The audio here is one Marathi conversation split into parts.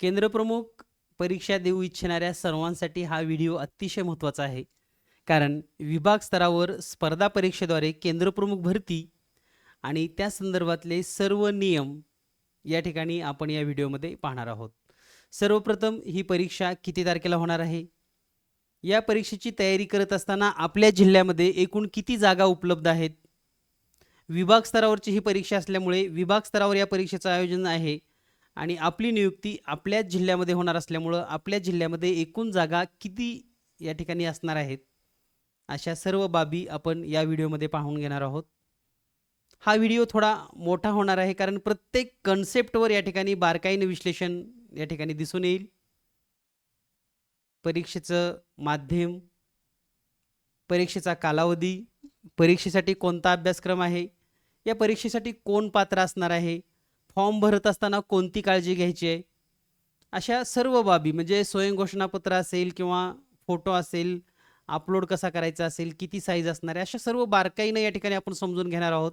केंद्रप्रमुख परीक्षा देऊ इच्छिणाऱ्या सर्वांसाठी हा व्हिडिओ अतिशय महत्त्वाचा आहे. कारण विभाग स्तरावर स्पर्धा परीक्षेद्वारे केंद्रप्रमुख भरती आणि त्या संदर्भातले सर्व नियम या ठिकाणी आपण या व्हिडिओमध्ये पाहणार आहोत. सर्वप्रथम ही परीक्षा किती तारखेला होणार आहे? या परीक्षेची तयारी करत असताना आपल्या जिल्ह्यामध्ये एकूण किती जागा उपलब्ध आहेत? विभाग स्तरावरची ही परीक्षा असल्यामुळे विभाग स्तरावर या परीक्षेचं आयोजन आहे. आणि आपली नियुक्ती आपल्याच जिल्ह्यामध्ये होणार असल्यामुळं आपल्या जिल्ह्यामध्ये एकूण जागा किती या ठिकाणी असणार आहेत? अशा सर्व बाबी आपण या व्हिडिओमध्ये पाहून घेणार आहोत. हा व्हिडिओ थोडा मोठा होणार आहे कारण प्रत्येक कन्सेप्टवर या ठिकाणी बारकाईने विश्लेषण या ठिकाणी दिसून येईल. परीक्षेचं माध्यम परीक्षेचा कालावधी परीक्षेसाठी कोणता अभ्यासक्रम आहे या परीक्षेसाठी कोण पात्र असणार आहे फॉर्म भरत असताना कोणती काळजी घ्यायची? आहे अशा सर्व बाबी म्हणजे स्वयंघोषणापत्र असेल किंवा फोटो असेल अपलोड कसा करायचा असेल किती साईज असणार आहे अशा सर्व बारकाईनं या ठिकाणी आपण समजून घेणार आहोत.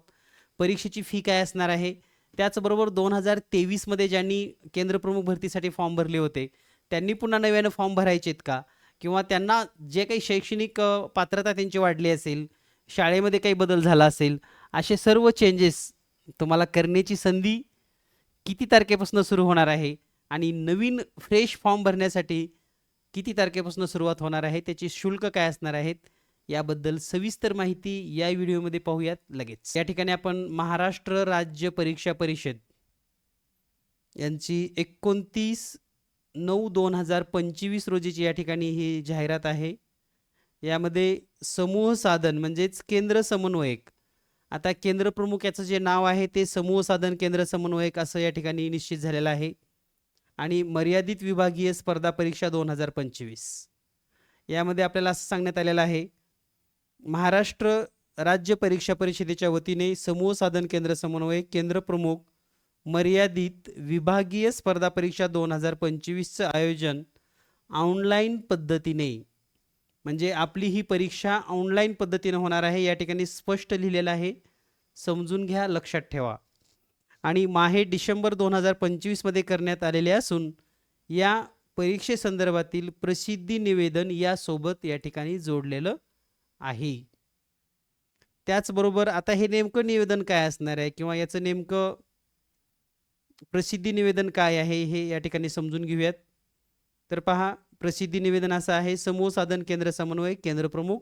परीक्षेची फी काय असणार आहे? त्याचबरोबर दोन हजार तेवीसमध्ये ज्यांनी केंद्रप्रमुख भरतीसाठी फॉर्म भरले होते त्यांनी पुन्हा नव्यानं फॉर्म भरायचे आहेत का? किंवा त्यांना जे काही शैक्षणिक पात्रता त्यांची वाढली असेल शाळेमध्ये काही बदल झाला असेल असे सर्व चेंजेस तुम्हाला करण्याची संधी किती तारखेपासून सुरू होणार आहे? आणि नवीन फ्रेश फॉर्म भरण्यासाठी किती तारखेपासून सुरुवात होणार आहे? त्याची शुल्क काय असणार आहेत? याबद्दल सविस्तर माहिती या व्हिडिओमध्ये पाहूयात लगेच. या ठिकाणी आपण महाराष्ट्र राज्य परीक्षा परिषद यांची एकोणतीस नऊ दोन हजार पंचवीस रोजीची या ठिकाणी ही जाहिरात आहे. यामध्ये समूह साधन म्हणजेच केंद्र समन्वयक आता केंद्र प्रमुख याचं जे नाव आहे ते समूह साधन केंद्र समन्वयक असं या ठिकाणी निश्चित झालेलं आहे. आणि मर्यादित विभागीय स्पर्धा परीक्षा दोन हजार पंचवीस. यामध्ये आपल्याला असं सांगण्यात आलेलं आहे महाराष्ट्र राज्य परीक्षा परिषदेच्या वतीने समूह साधन केंद्र समन्वयक केंद्र प्रमुख मर्यादित विभागीय स्पर्धा परीक्षा दोन हजार पंचवीसचं आयोजन ऑनलाईन पद्धतीने म्हणजे आपली ही परीक्षा ऑनलाईन पद्धतीनं होणार आहे. या ठिकाणी स्पष्ट लिहिलेलं आहे. समजून घ्या लक्षात ठेवा. आणि माहे डिसेंबर दोन हजार पंचवीसमध्ये करण्यात आलेले असून या परीक्षेसंदर्भातील प्रसिद्धी निवेदन यासोबत या ठिकाणी जोडलेलं आहे. त्याचबरोबर आता हे नेमकं निवेदन काय असणार आहे किंवा याचं नेमकं प्रसिद्धी निवेदन काय आहे हे या ठिकाणी समजून घेऊयात. तर पहा प्रसिद्धी निवेदन असं आहे. समूह साधन केंद्र समन्वय केंद्र प्रमुख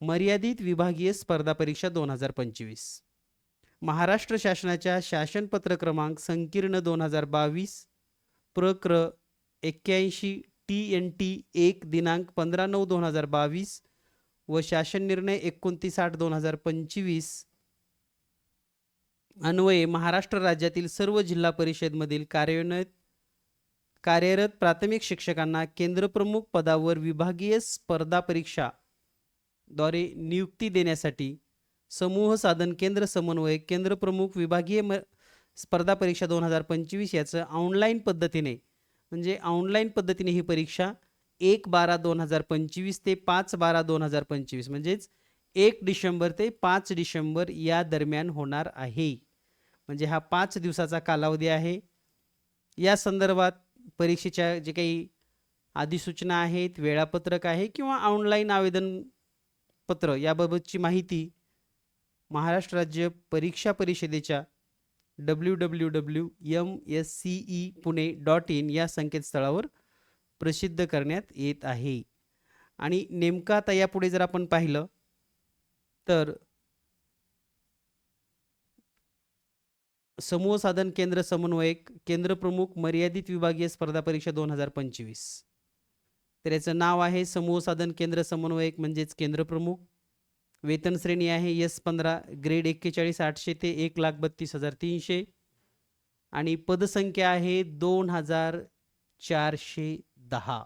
मर्यादित विभागीय स्पर्धा परीक्षा दोन हजार पंचवीस. महाराष्ट्र शासनाच्या शासनपत्र क्रमांक संकीर्ण दोन हजार बावीस प्रक्र एक्क्याऐंशी टी एन टी एक दिनांक पंधरा नऊ दोन हजार बावीस व शासन निर्णय एकोणतीस आठ दोन हजार पंचवीस. अन्वये महाराष्ट्र राज्यातील सर्व जिल्हा परिषदमधील कार्यान्वित कार्यरत प्राथमिक शिक्षकांना केंद्रप्रमुख पदावर विभागीय स्पर्धा परीक्षा द्वारे नियुक्ती देण्यासाठी समूह साधन केंद्र समन्वय केंद्र प्रमुख विभागीय म स्पर्धा परीक्षा दोन हजार पंचवीस याचं ऑनलाईन पद्धतीने म्हणजे ऑनलाईन पद्धतीने ही परीक्षा एक बारा दोन हजार पंचवीस ते पाच बारा दोन हजार पंचवीस म्हणजेच एक डिसेंबर ते पाच डिसेंबर या दरम्यान होणार आहे. म्हणजे हा पाच दिवसाचा कालावधी आहे. या संदर्भात परीक्षेच्या जे काही अधिसूचना आहेत वेळापत्रक आहे किंवा ऑनलाईन आवेदन पत्र याबाबतची माहिती महाराष्ट्र राज्य परीक्षा परिषदेच्या W W W M S C E Pune dot in या संकेतस्थळावर प्रसिद्ध करण्यात येत आहे. आणि नेमकं आता यापुढे जर आपण पाहिलं तर समूह साधन केंद्र समन्वयक केंद्र प्रमुख मर्यादित विभागीय स्पर्धा परीक्षा दोन हजार पंचवीस. तर याचं नाव आहे समूह साधन केंद्र समन्वयक म्हणजेच केंद्र प्रमुख. वेतन श्रेणी आहे एस पंधरा ग्रेड एक्केचाळीस आठशे ते एक लाख बत्तीस हजार तीनशे. आणि पदसंख्या आहे दोन हजार चारशे दहा.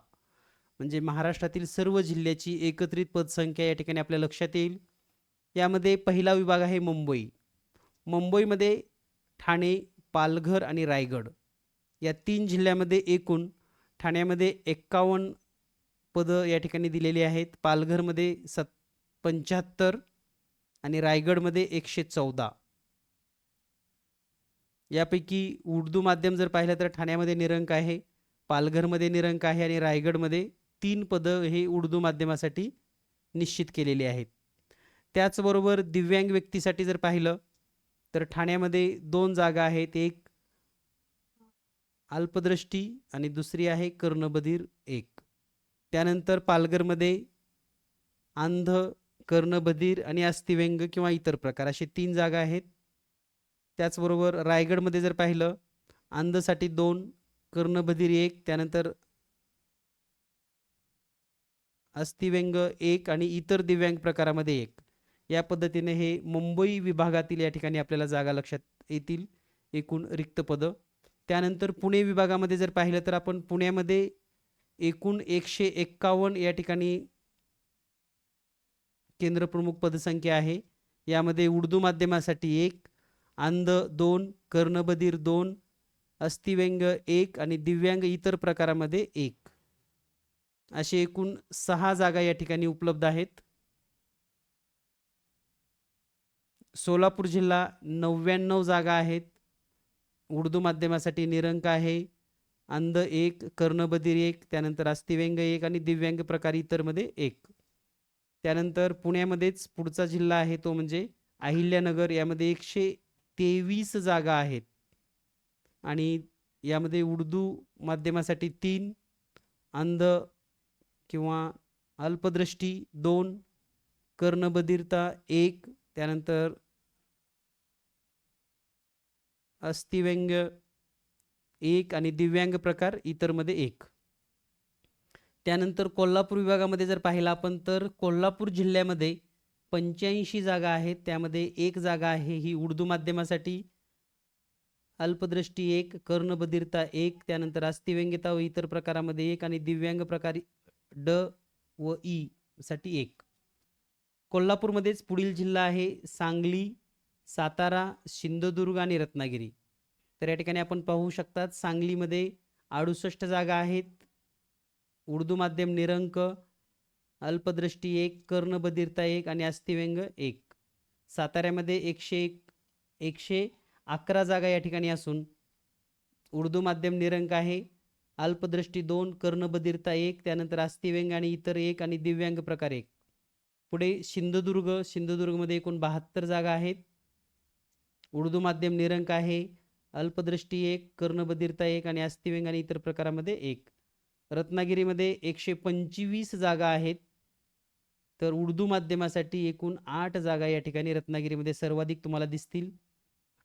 म्हणजे महाराष्ट्रातील सर्व जिल्ह्याची एकत्रित पदसंख्या या ठिकाणी आपल्या लक्षात येईल. यामध्ये पहिला विभाग आहे मुंबई. मुंबईमध्ये ठाणे पालघर आणि रायगड. या तीन जिल्ह्यामध्ये एकूण ठाण्यामध्ये एक्कावन्न पदं या ठिकाणी दिलेली आहेत. पालघरमध्ये सत पंच्याहत्तर आणि रायगडमध्ये एकशे चौदा. यापैकी उर्दू माध्यम जर पाहिलं तर ठाण्यामध्ये निरंक आहे पालघरमध्ये निरंक आहे आणि रायगडमध्ये तीन पदं हे उर्दू माध्यमासाठी निश्चित केलेली आहेत. त्याचबरोबर दिव्यांग व्यक्तीसाठी जर पाहिलं तर ठाण्यामध्ये दोन जागा आहेत. एक अल्पदृष्टी आणि दुसरी आहे कर्णबधीर एक. त्यानंतर पालघरमध्ये अंध कर्णबधीर आणि अस्थिव्यंग किंवा इतर प्रकार असे तीन जागा आहेत. त्याचबरोबर रायगडमध्ये जर पाहिलं अंधसाठी दोन कर्णबधीर एक त्यानंतर अस्थिव्यंग एक आणि इतर दिव्यांग प्रकारामध्ये एक. या पद्धतीने हे मुंबई विभागातील या ठिकाणी आपल्याला जागा लक्षात येतील एकूण रिक्त पदं. त्यानंतर पुणे विभागामध्ये जर पाहिलं तर आपण पुण्यामध्ये एकूण एकशे एक्कावन्न या ठिकाणी केंद्रप्रमुख पदसंख्या आहे. यामध्ये उर्दू माध्यमासाठी एक अंध दोन कर्णबधीर दोन अस्थिव्यंग एक आणि दिव्यांग इतर प्रकारामध्ये एक. असे एकूण सहा जागा या ठिकाणी उपलब्ध आहेत. सोलापूर जिल्हा नव्याण्णव जागा आहेत. उर्दू माध्यमासाठी निरंक आहे. अंध एक कर्णबधीर एक त्यानंतर अस्थिव्यंग एक आणि दिव्यांग प्रकार इतरमध्ये एक. त्यानंतर पुण्यामध्येच पुढचा जिल्हा आहे तो म्हणजे अहिल्यानगर. यामध्ये एकशे तेवीस जागा आहेत. आणि यामध्ये उर्दू माध्यमासाठी तीन अंध किंवा अल्पदृष्टी दोन कर्णबधिरता एक त्यानंतर अस्थिव्यंग एक आणि दिव्यांग प्रकार इतरमध्ये एक. त्यानंतर कोल्हापूर विभागामध्ये जर पाहिलं आपण तर कोल्हापूर जिल्ह्यामध्ये पंच्याऐंशी जागा आहेत. त्यामध्ये एक जागा आहे ही उर्दू माध्यमासाठी. अल्पदृष्टी एक कर्णबधिरता एक त्यानंतर अस्थिव्यंगिता व इतर प्रकारामध्ये एक आणि दिव्यांग प्रकार ड व ई साठी एक. कोल्हापूरमध्येच पुढील जिल्हा आहे सांगली सातारा सिंधुदुर्ग आणि रत्नागिरी. तर या ठिकाणी आपण पाहू शकतात सांगलीमध्ये अडुसष्ट जागा आहेत. उर्दू माध्यम निरंक अल्पदृष्टी एक कर्णबधिरता एक आणि अस्थिव्यंग एक. साताऱ्यामध्ये एकशे एक एकशे अकरा जागा या ठिकाणी असून उर्दू माध्यम निरंक आहे. अल्पदृष्टी दोन कर्णबधिरता एक त्यानंतर अस्थिव्यंग आणि इतर एक आणि दिव्यांग प्रकार एक. पुढे सिंधुदुर्ग सिंधुदुर्गमध्ये एकूण बहात्तर जागा आहेत. उर्दू माध्यम निरंक आहे अल्पदृष्टी एक कर्णबधिरता एक आणि अस्थिव्यंग आणि इतर प्रकारामध्ये एक. रत्नागिरीमध्ये एकशे पंचवीस जागा आहेत. तर उर्दू माध्यमासाठी एकूण आठ जागा या ठिकाणी रत्नागिरीमध्ये सर्वाधिक तुम्हाला दिसतील.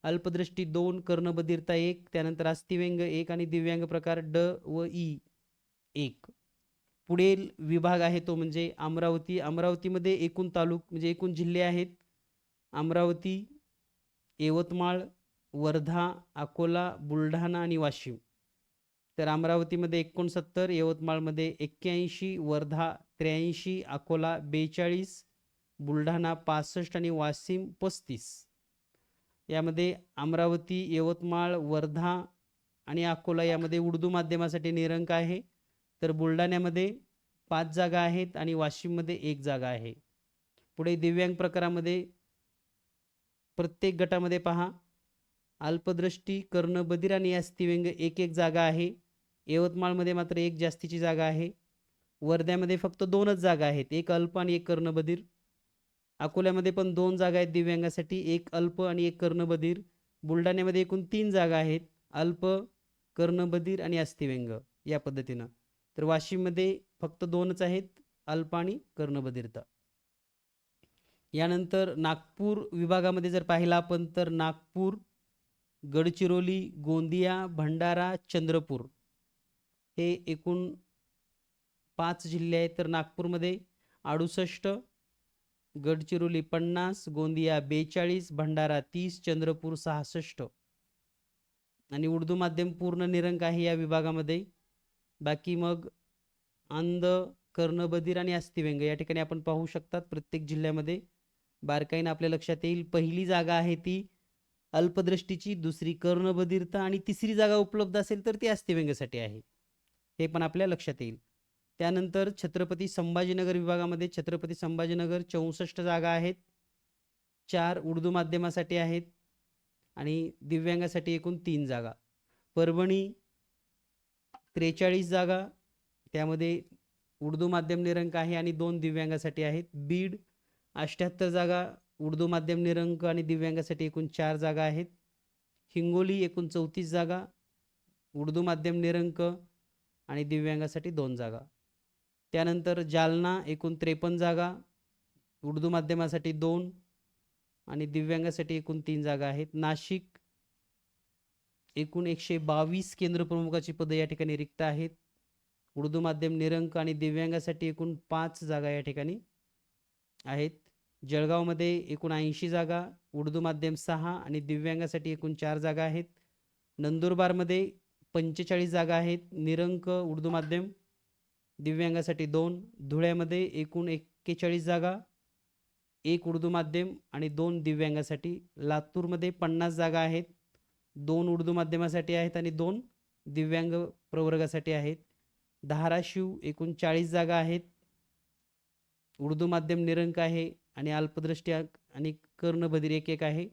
अल्पदृष्टी दोन कर्णबधिरता एक त्यानंतर अस्थिव्यंग एक आणि दिव्यांग प्रकार ड व ई एक. पुढील विभाग आहे तो म्हणजे अमरावती. अमरावतीमध्ये एकूण तालुक म्हणजे एकूण जिल्हे आहेत. अमरावती यवतमाळ वर्धा अकोला बुलढाणा आणि वाशिम. तर अमरावतीमध्ये एकोणसत्तर यवतमाळमध्ये एक्क्याऐंशी वर्धा त्र्याऐंशी अकोला बेचाळीस बुलढाणा पासष्ट आणि वाशिम पस्तीस. यामध्ये अमरावती यवतमाळ वर्धा आणि अकोला यामध्ये उर्दू माध्यमासाठी निरंक आहे. तर बुलढाण्यामध्ये पाच जागा आहेत आणि वाशिममध्ये एक जागा आहे. पुढे दिव्यांग प्रकारामध्ये प्रत्येक गटामध्ये पहा. अल्पदृष्टी कर्णबधिर आणि अस्थिव्यंग एक एक जागा आहे. यवतमाळमध्ये मात्र एक जास्तीची जागा आहे. वर्ध्यामध्ये फक्त दोनच जागा आहेत. एक अल्प आणि एक कर्णबधिर अकोल्यामध्ये पण दोन जागा आहेत दिव्यांगासाठी. एक अल्प आणि एक कर्णबधिर बुलढाण्यामध्ये एकूण तीन जागा आहेत. अल्प कर्णबधिर आणि अस्थिव्यंग या पद्धतीनं. तर वाशिममध्ये फक्त दोनच आहेत अल्प आणि कर्णबधिरता. यानंतर नागपूर विभागामध्ये जर पाहिला आपण तर नागपूर गडचिरोली गोंदिया भंडारा चंद्रपूर हे एकूण पाच जिल्हे आहेत. तर नागपूरमध्ये अडुसष्ट गडचिरोली पन्नास गोंदिया बेचाळीस भंडारा तीस चंद्रपूर सहासष्ट आणि उर्दू माध्यम पूर्ण निरंक आहे या विभागामध्ये. बाकी मग अंध कर्णबधीर आणि अस्थिव्यंग या ठिकाणी आपण पाहू शकतात. प्रत्येक जिल्ह्यामध्ये बारकाईनं आपल्या लक्षात येईल. पहिली जागा आहे ती अल्पदृष्टीची दुसरी कर्णबधीरता आणि तिसरी जागा उपलब्ध असेल तर ती अस्थिव्यंगासाठी आहे. हे पण आपल्या लक्षात येईल. त्यानंतर छत्रपती संभाजीनगर विभागामध्ये छत्रपती संभाजीनगर चौसष्ट जागा आहेत. चार उर्दू माध्यमासाठी आहेत आणि दिव्यांगासाठी एकूण तीन जागा. परभणी त्रेचाळीस जागा त्यामध्ये उर्दू माध्यम निरंक आहे आणि दोन दिव्यांगासाठी आहेत. बीड अष्ट्याहत्तर जागा उर्दू माध्यम निरंक आणि दिव्यांगासाठी एकूण चार जागा आहेत. हिंगोली एकूण चौतीस जागा उर्दू माध्यम निरंक आणि दिव्यांगासाठी दोन जागा. त्यानंतर जालना एकूण त्रेपन्न जागा उर्दू माध्यमासाठी दोन आणि दिव्यांगासाठी एकूण तीन जागा आहेत. नाशिक एकूण एकशे बावीस केंद्रप्रमुखाची पदं या ठिकाणी रिक्त आहेत. उर्दू माध्यम निरंक आणि दिव्यांगासाठी एकूण पाच जागा या ठिकाणी आहेत. जळगावमध्ये एकूण ऐंशी जागा उर्दू माध्यम सहा आणि दिव्यांगासाठी एकूण चार जागा आहेत. नंदुरबारमध्ये पंचेचाळीस जागा आहेत निरंक उर्दू माध्यम दिव्यांगासाठी दोन धुळ्यामध्ये एकूण एक्केचाळीस जागा एक उर्दू माध्यम आणि दोन दिव्यांगासाठी लातूरमध्ये पन्नास जागा आहेत. दोन उर्दू माध्यमासाठी आहेत आणि दोन दिव्यांग प्रवर्गासाठी आहेत. धाराशिव एकूण चाळीस जागा आहेत. उर्दू माध्यम निरंक आहे आणि अल्पदृष्टी आणि कर्णबधीर एक एक आहे.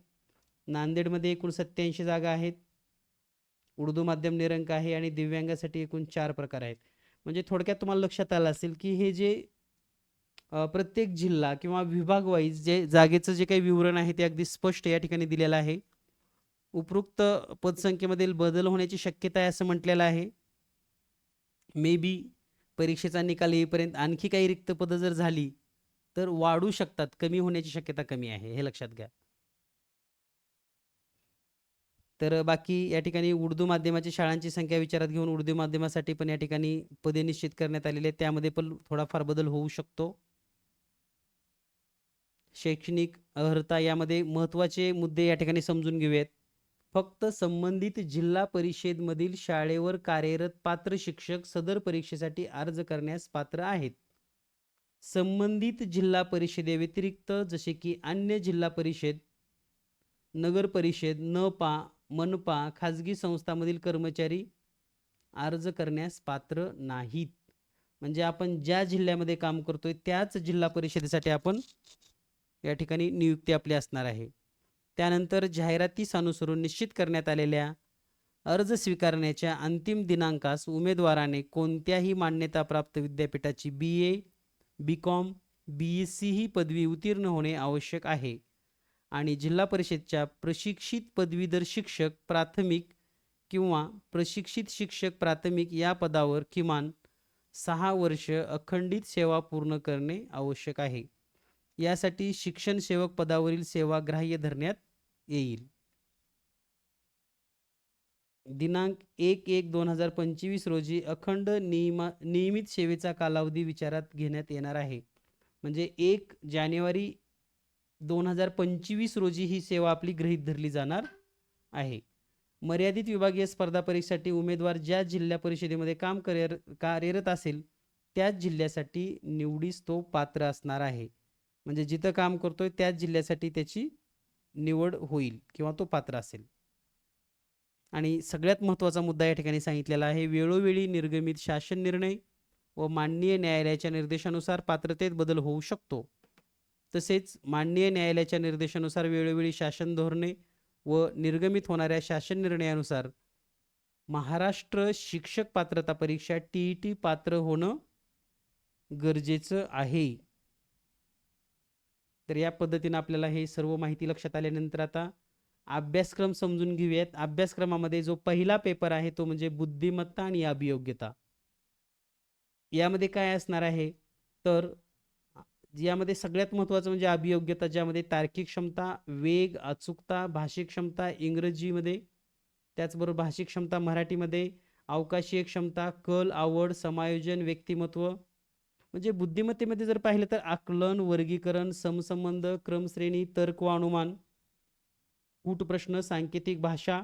नांदेडमध्ये एकूण सत्याऐंशी जागा आहेत. उर्दू माध्यम निरंक आहे आणि दिव्यांगासाठी एकूण चार प्रकार आहेत. म्हणजे थोडक्यात तुम्हाला लक्षात आलं असेल की हे जे प्रत्येक जिल्हा किंवा विभागवाईज जे जागेचं जे काही विवरण आहे ते अगदी स्पष्ट या ठिकाणी दिलेलं आहे. उपरोक्त पदसंख्येमधील बदल होण्याची शक्यता आहे असं म्हटलेलं आहे. मे बी परीक्षेचा निकाल येईपर्यंत आणखी काही रिक्त पदं जर झाली तर वाढू शकतात कमी होण्याची शक्यता कमी आहे हे लक्षात घ्या. तर बाकी या ठिकाणी उर्दू माध्यमाची शाळांची संख्या विचारात घेऊन उर्दू माध्यमासाठी पण या ठिकाणी पदे निश्चित करण्यात आलेली आहेत. त्यामध्ये पण थोडाफार बदल होऊ शकतो. शैक्षणिक अर्हता यामध्ये महत्त्वाचे मुद्दे या ठिकाणी समजून घेऊयात. फक्त संबंधित जिल्हा परिषदमधील शाळेवर कार्यरत पात्र शिक्षक सदर परीक्षेसाठी अर्ज करण्यास पात्र आहेत. संबंधित जिल्हा परिषदेव्यतिरिक्त जसे की अन्य जिल्हा परिषद नगर परिषद नपा मनपा खाजगी संस्थांमधील कर्मचारी अर्ज करण्यास पात्र नाहीत. म्हणजे आपण ज्या जिल्ह्यामध्ये काम करतोय त्याच जिल्हा परिषदेसाठी आपण या ठिकाणी नियुक्ती आपली असणार आहे. त्यानंतर जाहिरातीस अनुसरून निश्चित करण्यात आलेल्या अर्ज स्वीकारण्याच्या अंतिम दिनांकास उमेदवाराने कोणत्याही मान्यताप्राप्त विद्यापीठाची B A B com B S C ही पदवी उत्तीर्ण होणे आवश्यक आहे आणि जिल्हा परिषदच्या प्रशिक्षित पदवीधर शिक्षक प्राथमिक किंवा प्रशिक्षित शिक्षक प्राथमिक या पदावर किमान सहा वर्ष अखंडित सेवा पूर्ण करणे आवश्यक आहे. यासाठी शिक्षण सेवक पदावरील सेवा ग्राह्य धरण्यात येईल. दिनांक एक एक दोन हजार पंचवीस रोजी अखंड नियमा नियमित सेवेचा कालावधी विचारात घेण्यात येणार आहे. म्हणजे एक जानेवारी दोन हजार पंचवीस रोजी ही सेवा आपली गृहीत धरली जाणार आहे. मर्यादित विभागीय स्पर्धा परीक्षेसाठी उमेदवार ज्या जिल्हा परिषदेमध्ये काम कार्यर कार्यरत असेल त्याच जिल्ह्यासाठी निवडीस तो पात्र असणार आहे. म्हणजे जिथं काम करतोय त्याच जिल्ह्यासाठी त्याची निवड होईल किंवा तो पात्र असेल. आणि सगळ्यात महत्त्वाचा मुद्दा या ठिकाणी सांगितलेला आहे वेळोवेळी निर्गमित शासन निर्णय व माननीय न्यायालयाच्या निर्देशानुसार पात्रतेत बदल होऊ शकतो. तसेच माननीय न्यायालयाच्या निर्देशानुसार वेळोवेळी शासन धोरणे व निर्गमित होणाऱ्या शासन निर्णयानुसार महाराष्ट्र शिक्षक पात्रता परीक्षा टी ई टी पात्र होणं गरजेचं आहे. तर या पद्धतीनं आपल्याला हे सर्व माहिती लक्षात आल्यानंतर आता अभ्यासक्रम समजून घेऊयात. अभ्यासक्रमामध्ये जो पहिला पेपर आहे तो म्हणजे बुद्धिमत्ता आणि अभियोग्यता. यामध्ये काय असणार आहे? तर यामध्ये सगळ्यात महत्त्वाचं म्हणजे अभियोग्यता ज्यामध्ये तार्किक क्षमता वेग अचूकता भाषिक क्षमता इंग्रजीमध्ये त्याचबरोबर भाषिक क्षमता मराठीमध्ये अवकाशीय क्षमता कल आवड समायोजन व्यक्तिमत्व म्हणजे बुद्धिमत्तेमध्ये जर पाहिलं तर आकलन वर्गीकरण समसंबंध क्रमश्रेणी तर्क व अनुमान कूटप्रश्न सांकेतिक भाषा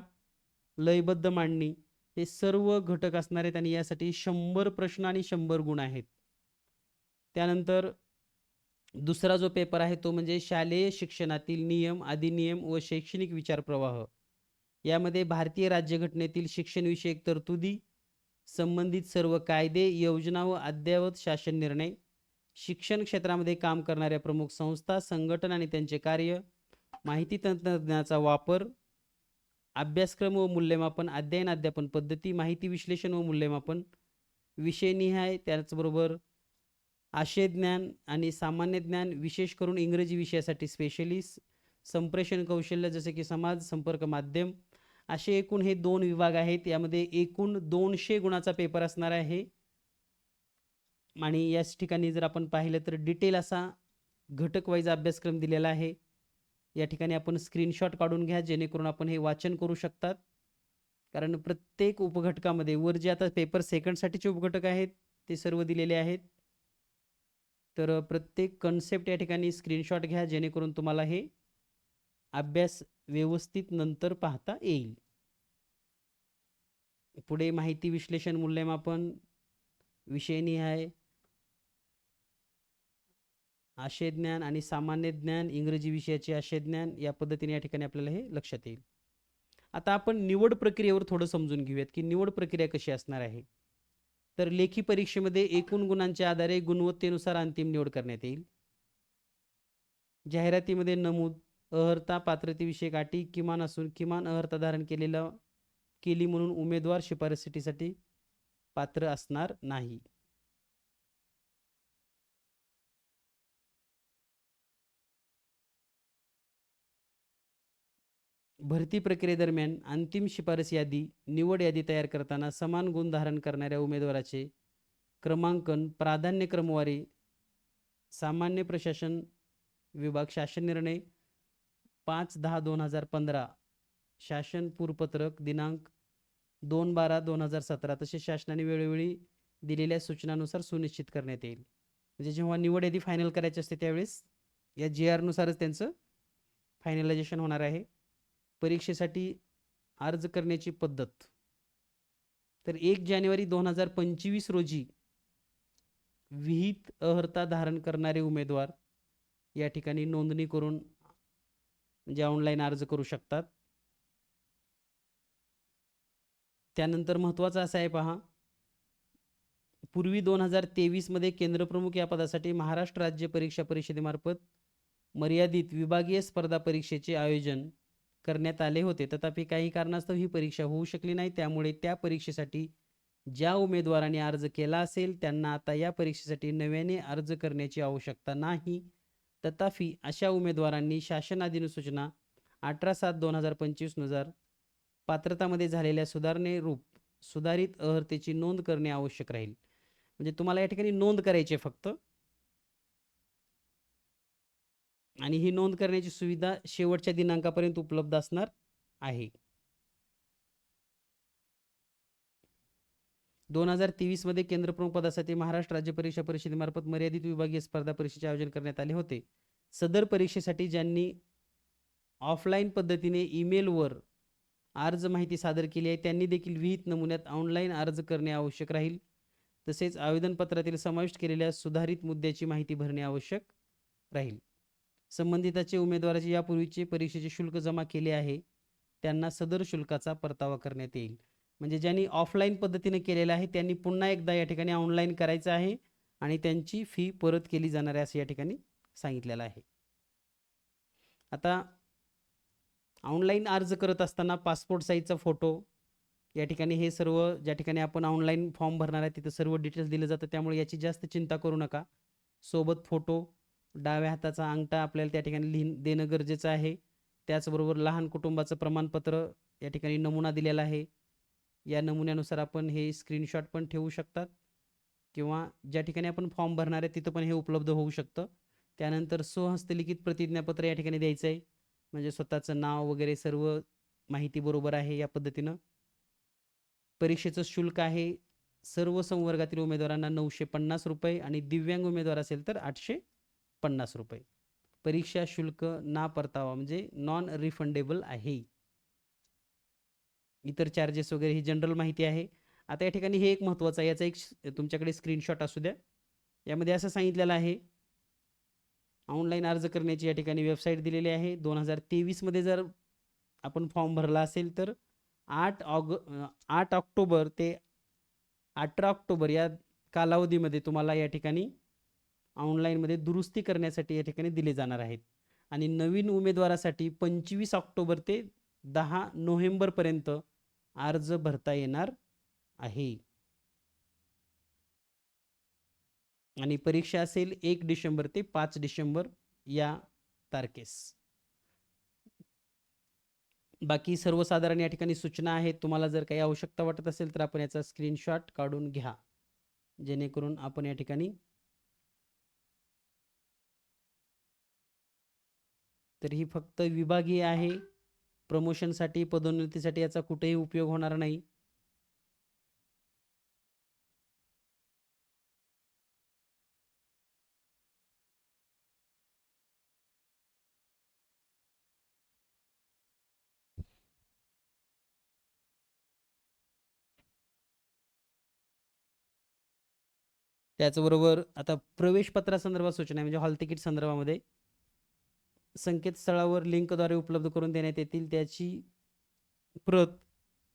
लयबद्ध मांडणी हे सर्व घटक असणार आहेत आणि यासाठी शंभर प्रश्न आणि शंभर गुण आहेत. त्यानंतर दुसरा जो पेपर आहे तो म्हणजे शालेय शिक्षणातील नियम अधिनियम व शैक्षणिक विचार प्रवाह यामध्ये भारतीय राज्यघटनेतील शिक्षणविषयक तरतुदी संबंधित सर्व कायदे योजना व अद्ययावत शासन निर्णय शिक्षण क्षेत्रामध्ये काम करणाऱ्या प्रमुख संस्था संघटना आणि त्यांचे कार्य माहिती तंत्रज्ञानाचा वापर अभ्यासक्रम व मूल्यमापन अध्ययन अध्यापन पद्धती माहिती विश्लेषण व मूल्यमापन विषयनिहाय त्याचबरोबर आशय ज्ञान आणि सामान्य ज्ञान विशेष करून इंग्रजी विषयासाठी स्पेशलिस्ट संप्रेषण कौशल्य जसे की समाज संपर्क माध्यम असे एकूण हे दोन विभाग आहेत. यामध्ये एकूण दोनशे गुणाचा पेपर असणार आहे. आणि याच ठिकाणी जर आपण पाहिलं तर डिटेल असा घटक वाईज अभ्यासक्रम दिलेला आहे. या ठिकाणी आपण स्क्रीनशॉट काढून घ्या जेणेकरून आपण हे वाचन करू शकतात. कारण प्रत्येक उपघटकामध्ये वर जे आता पेपर सेकंडसाठीचे उपघटक आहेत ते सर्व दिलेले आहेत. तर प्रत्येक कन्सेप्ट या ठिकाणी स्क्रीनशॉट घ्या जेणेकरून तुम्हाला हे अभ्यास व्यवस्थित नंतर पाहता येईल. पुढे माहिती विश्लेषण मूल्यमापन विषयनिहाय आशय ज्ञान आणि सामान्य ज्ञान इंग्रजी विषयाचे आशय ज्ञान या पद्धतीने या ठिकाणी आपल्याला हे लक्षात येईल. आता आपण निवड प्रक्रियेवर थोडं समजून घेऊयात की निवड प्रक्रिया कशी असणार आहे. तर लेखी परीक्षेमध्ये एकूण गुणांच्या आधारे गुणवत्तेनुसार अंतिम निवड करण्यात येईल. जाहिरातीमध्ये नमूद अहर्ता पात्रतेविषयक अटी किमान असून किमान अहर्ता धारण केलेला केली म्हणून उमेदवार शिफारसीसाठी पात्र असणार नाही. भरती प्रक्रियेदरम्यान अंतिम शिफारस यादी निवड यादी तयार करताना समान गुण धारण करणाऱ्या उमेदवाराचे क्रमांकन प्राधान्य क्रमवारी सामान्य प्रशासन विभाग शासन निर्णय पाच दहा दोन हजार पंधरा. शासन पूरपत्रक दिनांक दोन बारा दोन हजार सतरा. तसेच शासनाने वेळोवेळी दिलेल्या सूचनानुसार सुनिश्चित करण्यात येईल. म्हणजे जेव्हा निवड यादी फायनल करायची असते त्यावेळेस या जी आरनुसारच त्यांचं फायनलायझेशन होणार आहे. परीक्षेसाठी अर्ज करण्याची पद्धत. तर एक जानेवारी दोन हजार पंचवीस रोजी विहित अहर्ता धारण करणारे उमेदवार या ठिकाणी नोंदणी करून म्हणजे ऑनलाईन अर्ज करू शकतात. त्यानंतर महत्त्वाचं असं आहे पहा पूर्वी दोन हजार तेवीसमध्ये केंद्रप्रमुख या पदासाठी महाराष्ट्र राज्य परीक्षा परिषदेमार्फत मर्यादित विभागीय स्पर्धा परीक्षेचे आयोजन करण्यात आले होते. तथापि काही कारणास्तव ही परीक्षा होऊ शकली नाही. त्यामुळे त्या परीक्षेसाठी ज्या उमेदवारांनी अर्ज केला असेल त्यांना आता या परीक्षेसाठी नव्याने अर्ज करण्याची आवश्यकता नाही. तथापि अशा उमेदवारांनी शासन अधिसूचना अठरा सात दोन हजार पंचवीसनुसार पात्रतामध्ये झालेल्या सुधारणे रूप सुधारित अहर्तेची नोंद करणे आवश्यक राहील. म्हणजे तुम्हाला या ठिकाणी नोंद करायची आहे फक्त. आणि ही नोंद करण्याची सुविधा शेवटच्या दिनांकापर्यंत उपलब्ध असणार आहे. दोन हजार तेवीसमध्ये केंद्रप्रमुख पदासाठी महाराष्ट्र राज्य परीक्षा परिषदेमार्फत मर्यादित विभागीय स्पर्धा परीक्षेचे आयोजन करण्यात आले होते. सदर परीक्षेसाठी ज्यांनी ऑफलाईन पद्धतीने ईमेलवर अर्ज माहिती सादर केली आहे त्यांनी देखील विहित नमुन्यात ऑनलाईन अर्ज करणे आवश्यक राहील. तसेच आवेदनपत्रातील समाविष्ट केलेल्या सुधारित मुद्द्याची माहिती भरणे आवश्यक राहील. संबंधिताचे उमेदवाराचे यापूर्वीचे परीक्षेचे शुल्क जमा केले आहे त्यांना सदर शुल्काचा परतावा करण्यात येईल. म्हणजे ज्यांनी ऑफलाईन पद्धतीने केलेलं आहे त्यांनी पुन्हा एकदा या ठिकाणी ऑनलाईन करायचं आहे आणि त्यांची फी परत केली जाणार आहे असं या ठिकाणी सांगितलेलं आहे. आता ऑनलाईन अर्ज करत असताना पासपोर्ट साईजचा फोटो या ठिकाणी हे सर्व ज्या ठिकाणी आपण ऑनलाईन फॉर्म भरणार आहे तिथं सर्व डिटेल्स दिलं जातं त्यामुळे याची जास्त चिंता करू नका. सोबत फोटो डाव्या हाताचा अंगठा आपल्याला त्या ठिकाणी लिहिण देणं गरजेचं आहे. त्याचबरोबर लहान कुटुंबाचं प्रमाणपत्र या ठिकाणी नमुना दिलेला आहे. या नमुन्यानुसार आपण हे स्क्रीनशॉट पण ठेवू शकतात. किंवा ज्या ठिकाणी आपण फॉर्म भरणार आहे तिथं पण हे उपलब्ध होऊ शकतं. त्यानंतर स्वहस्तलिखित प्रतिज्ञापत्र या ठिकाणी द्यायचं आहे. म्हणजे स्वतःचं नाव वगैरे सर्व माहिती बरोबर आहे या पद्धतीनं. परीक्षेचं शुल्क आहे सर्व संवर्गातील उमेदवारांना नऊशे पन्नास रुपये आणि दिव्यांग उमेदवार असेल तर आठशे पन्नास रुपये. परीक्षा शुल्क ना परतावा म्हणजे नॉन रिफंडेबल आहे. इतर चार्जेस वगैरे ही जनरल माहिती आहे. आता या ठिकाणी हे एक महत्त्वाचं आहे. याचा एक श- तुमच्याकडे स्क्रीनशॉट असू द्या. यामध्ये असं सांगितलेलं आहे. ऑनलाईन अर्ज करण्याची या ठिकाणी वेबसाईट दिलेली आहे. दोन हजार तेवीसमध्ये जर आपण फॉर्म भरला असेल तर आठ ऑग आठ ऑक्टोबर ते अठरा ऑक्टोबर या कालावधीमध्ये तुम्हाला या ठिकाणी ऑनलाईनमध्ये दुरुस्ती करण्यासाठी या ठिकाणी दिले जाणार आहेत. आणि नवीन उमेदवारासाठी पंचवीस ऑक्टोबर ते दहा नोव्हेंबरपर्यंत अर्ज भरता येणार आहे. आणि परीक्षा असेल एक डिसेंबर ते पाच डिसेंबर या तारखेस. बाकी सर्वसाधारण या ठिकाणी सूचना आहेत. तुम्हाला जर काही आवश्यकता वाटत असेल तर आपण याचा स्क्रीनशॉट काढून घ्या. जेणेकरून आपण या ठिकाणी तर ही फक्त विभागीय आहे. प्रमोशनसाठी पदोन्नतीसाठी याचा कुठेही उपयोग होणार नाही. त्याचबरोबर आता प्रवेशपत्रासंदर्भात सूचना आहे म्हणजे हॉल तिकीट संदर्भामध्ये. संकेतस्थळावर लिंकद्वारे उपलब्ध करून देण्यात येतील. त्याची प्रत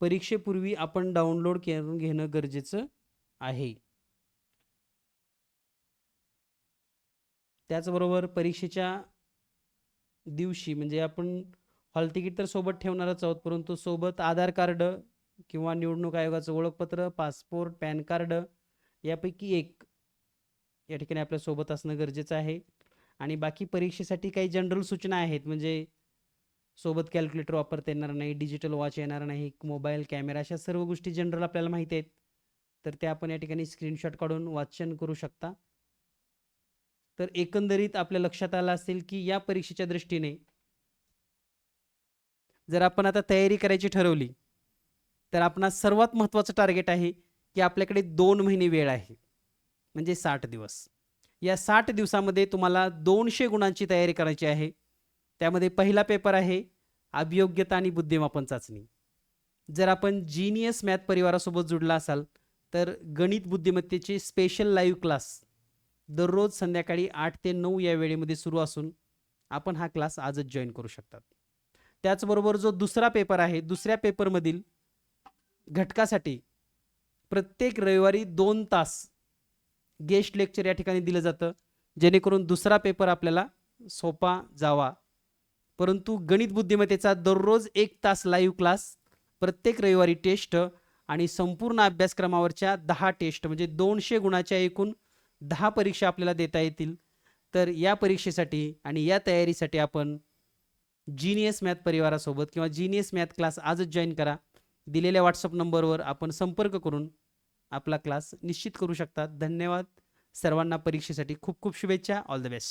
परीक्षेपूर्वी आपण डाउनलोड करून घेणं गरजेचं आहे. त्याचबरोबर परीक्षेच्या दिवशी म्हणजे आपण हॉल तिकीट तर सोबत ठेवणारच आहोत परंतु सोबत आधार कार्ड किंवा निवडणूक आयोगाचं ओळखपत्र पासपोर्ट पॅन कार्ड यापैकी एक या ठिकाणी आपल्यासोबत असणं गरजेचं आहे. आणि बाकी परीक्षेसाठी काही जनरल सूचना आहेत म्हणजे सोबत कॅल्क्युलेटर वापरता येणार नाही डिजिटल वॉच येणार नाही मोबाईल कॅमेरा अशा सर्व गोष्टी जनरल आपल्याला माहिती आहेत. तर त्या आपण या ठिकाणी स्क्रीनशॉट काढून वाचन करू शकता. तर एकंदरीत आपल्या लक्षात आलं असेल की या परीक्षेच्या दृष्टीने जर आपण आता तयारी करायची ठरवली तर आपण सर्वात महत्त्वाचं टार्गेट आहे की आपल्याकडे दोन महिने वेळ आहे म्हणजे साठ दिवस. या साठ दिवसामध्ये तुम्हाला दोनशे गुणांची तयारी करायची आहे. त्यामध्ये पहिला पेपर आहे अभियोग्यता आणि बुद्धिमापन चाचणी. जर आपण जीनियस मॅथ परिवारासोबत जुडला असाल तर गणित बुद्धिमत्तेचे स्पेशल लाईव्ह क्लास दररोज संध्याकाळी आठ ते नऊ या वेळेमध्ये सुरू असून आपण हा क्लास आजच जॉईन करू शकतात. त्याचबरोबर जो दुसरा पेपर आहे दुसऱ्या पेपरमधील घटकासाठी प्रत्येक रविवारी दोन तास गेस्ट लेक्चर या ठिकाणी दिलं जातं. जेणेकरून दुसरा पेपर आपल्याला सोपा जावा. परंतु गणित बुद्धिमत्तेचा दररोज एक तास लाईव्ह क्लास प्रत्येक रविवारी टेस्ट आणि संपूर्ण अभ्यासक्रमावरच्या दहा टेस्ट म्हणजे दोनशे गुणाच्या एकूण दहा परीक्षा आपल्याला देता येतील. तर या परीक्षेसाठी आणि या तयारीसाठी आपण जीनियस मॅथ परिवारासोबत किंवा जीनियस मॅथ क्लास आजच जॉईन करा. दिलेल्या व्हॉट्सअप नंबरवर आपण संपर्क करून आपला क्लास निश्चित करू शकता. धन्यवाद सर्वांना परीक्षेसाठी खूप खूप शुभेच्छा. All the best